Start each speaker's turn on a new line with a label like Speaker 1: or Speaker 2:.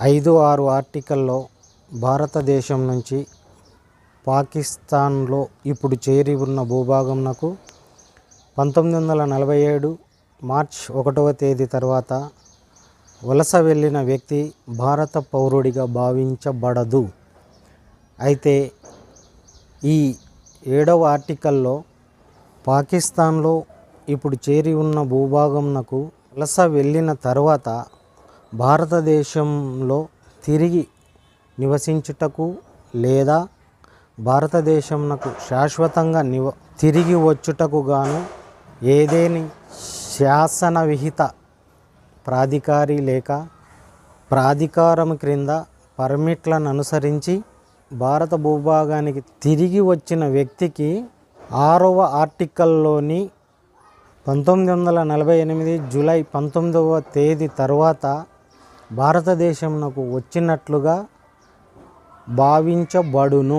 Speaker 1: ఐదు ఆరు ఆర్టికల్లో భారతదేశం నుంచి పాకిస్తాన్లో ఇప్పుడు చేరి ఉన్న భూభాగంనకు పంతొమ్మిది వందల నలభై ఏడు మార్చ్ ఒకటవ తేదీ తర్వాత వలస వెళ్ళిన వ్యక్తి భారత పౌరుడిగా భావించబడదు. అయితే ఈ ఏడవ ఆర్టికల్లో పాకిస్తాన్లో ఇప్పుడు చేరి ఉన్న భూభాగంనకు వలస వెళ్ళిన తర్వాత భారతదేశంలో తిరిగి నివసించుటకు లేదా భారతదేశంనకు శాశ్వతంగా నివ తిరిగి వచ్చుటకు గాను ఏదేని శాసన విహిత ప్రాధికారి లేక ప్రాధికారం క్రింద పర్మిట్లను అనుసరించి భారత భూభాగానికి తిరిగి వచ్చిన వ్యక్తికి ఆరవ ఆర్టికల్లోని పంతొమ్మిది వందల నలభై ఎనిమిది జూలై పంతొమ్మిదవ తేదీ తర్వాత భారతదేశంనకు వచ్చినట్లుగా భావించబడును.